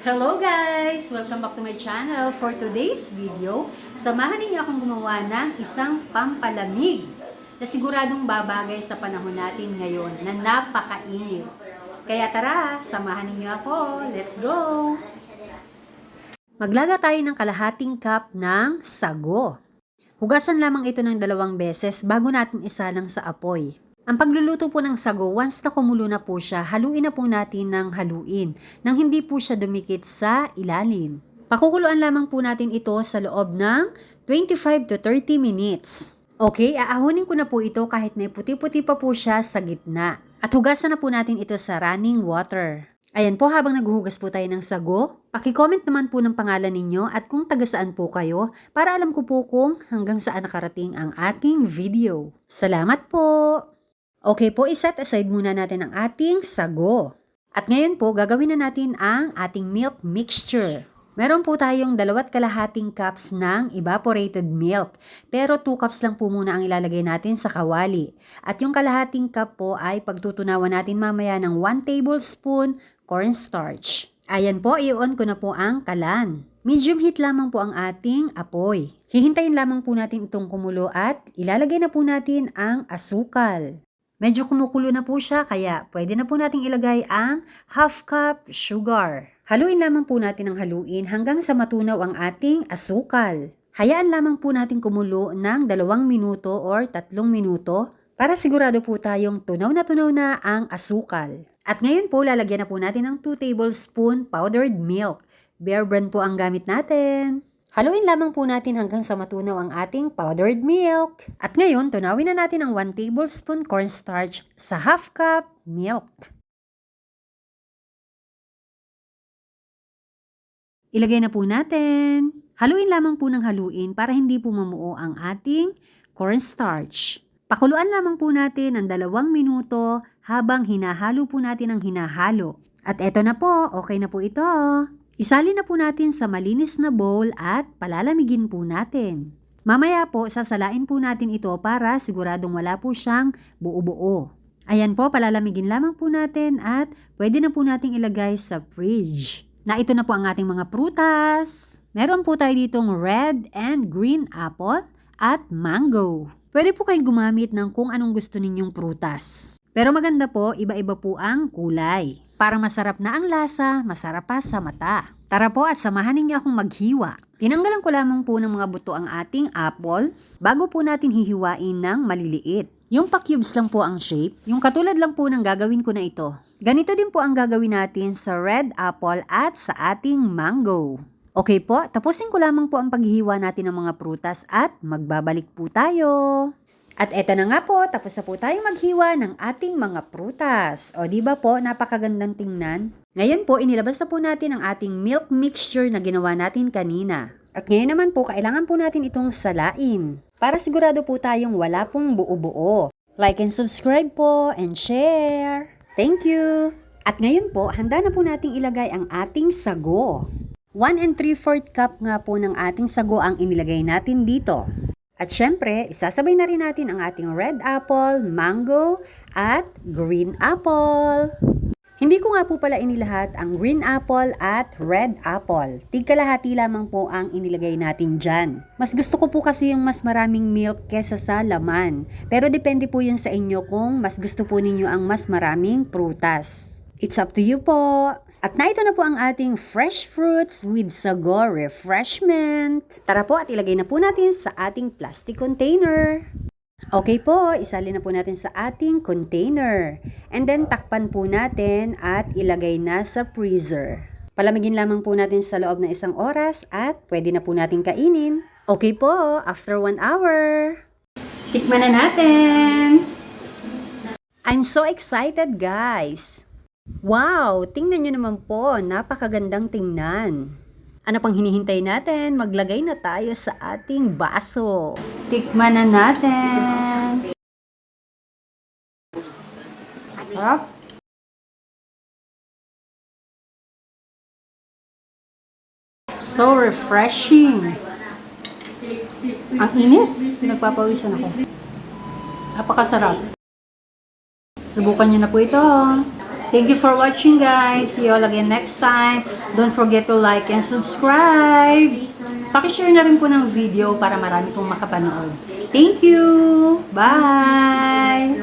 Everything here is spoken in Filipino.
Hello guys! Welcome back to my channel. For today's video, samahan ninyo akong gumawa ng isang pampalamig na siguradong babagay sa panahon natin ngayon na napakainit. Kaya tara, samahan ninyo ako. Let's go! Maglaga tayo ng kalahating cup ng sago. Hugasan lamang ito ng dalawang beses bago natin isalang sa apoy. Ang pagluluto po ng sago, once na kumulo na po siya, haluin na po natin ng haluin nang hindi po siya dumikit sa ilalim. Pakukuluan lamang po natin ito sa loob ng 25 to 30 minutes. Okay, aahunin ko na po ito kahit may puti-puti pa po siya sa gitna. At hugasan na po natin ito sa running water. Ayan po, habang naghuhugas po tayo ng sago, pakicomment naman po ng pangalan ninyo at kung taga saan po kayo para alam ko po kung hanggang saan nakarating ang ating video. Salamat po! Okay po, iset aside muna natin ang ating sago. At ngayon po, gagawin na natin ang ating milk mixture. Meron po tayong dalawat kalahating cups ng evaporated milk. Pero 2 cups lang po muna ang ilalagay natin sa kawali. At yung kalahating cup po ay pagtutunawan natin mamaya ng 1 tablespoon cornstarch. Ayan po, i-on ko na po ang kalan. Medium heat lamang po ang ating apoy. Hihintayin lamang po natin itong kumulo at ilalagay na po natin ang asukal. Medyo kumukulo na po siya kaya pwede na po nating ilagay ang half cup sugar. Haluin lamang po natin ang haluin hanggang sa matunaw ang ating asukal. Hayaan lamang po natin kumulo ng dalawang minuto or tatlong minuto para sigurado po tayong tunaw na tunaw na ang asukal. At ngayon po lalagyan na po natin ng 2 tablespoon powdered milk. Bear brand po ang gamit natin. Haluin lamang po natin hanggang sa matunaw ang ating powdered milk. At ngayon, tunawin na natin ang 1 tablespoon cornstarch sa half cup milk. Ilagay na po natin. Haluin lamang po ng haluin para hindi po mamuo ang ating cornstarch. Pakuluan lamang po natin ng dalawang minuto habang hinahalo po natin ang hinahalo. At eto na po, okay na po ito. Isali na po natin sa malinis na bowl at palalamigin po natin. Mamaya po, sasalain po natin ito para siguradong wala po siyang buo-buo. Ayan po, palalamigin lamang po natin at pwede na po nating ilagay sa fridge. Na ito na po ang ating mga prutas. Meron po tayo ditong red and green apple at mango. Pwede po kayong gumamit ng kung anong gusto ninyong prutas. Pero maganda po, iba-iba po ang kulay. Para masarap na ang lasa, masarap pa sa mata. Tara po at samahan ninyo akong maghiwa. Tinanggalan ko lamang po ng mga buto ang ating apple bago po natin hihiwain ng maliliit. Yung pa-cubes lang po ang shape, yung katulad lang po ng gagawin ko na ito. Ganito din po ang gagawin natin sa red apple at sa ating mango. Okay po, tapusin ko lamang po ang paghihiwa natin ng mga prutas at magbabalik po tayo. At eto na nga po, tapos na po tayong maghiwa ng ating mga prutas. O di ba po, napakagandang tingnan. Ngayon po, inilabas na po natin ang ating milk mixture na ginawa natin kanina. At ngayon naman po, kailangan po natin itong salain. Para sigurado po tayong wala pong buo-buo. Like and subscribe po and share. Thank you! At ngayon po, handa na po nating ilagay ang ating sago. 1 and 3 4 cup nga po ng ating sago ang inilagay natin dito. At syempre, isasabay na rin natin ang ating red apple, mango, at green apple. Hindi ko nga po pala inilahat ang green apple at red apple. Tigkalahati lamang po ang inilagay natin dyan. Mas gusto ko po kasi yung mas maraming milk kesa sa laman. Pero depende po yun sa inyo kung mas gusto po ninyo ang mas maraming prutas. It's up to you po. At naito na po ang ating fresh fruits with sago refreshment. Tara po at ilagay na po natin sa ating plastic container. Okay po, isali na po natin sa ating container. And then takpan po natin at ilagay na sa freezer. Palamigin lamang po natin sa loob ng isang oras at pwede na po natin kainin. Okay po, after one hour. Tikman na natin! I'm so excited guys! Wow! Tingnan nyo naman po, napakagandang tingnan. Ano pang hinihintay natin? Maglagay na tayo sa ating baso. Tikman na natin. Harap. So refreshing. Ang init. Nagpapawisan ako. Napakasarap. Subukan nyo na po ito. Thank you for watching guys. See you all again next time. Don't forget to like and subscribe. Pakishare na rin po ng video para marami pong makapanood. Thank you! Bye!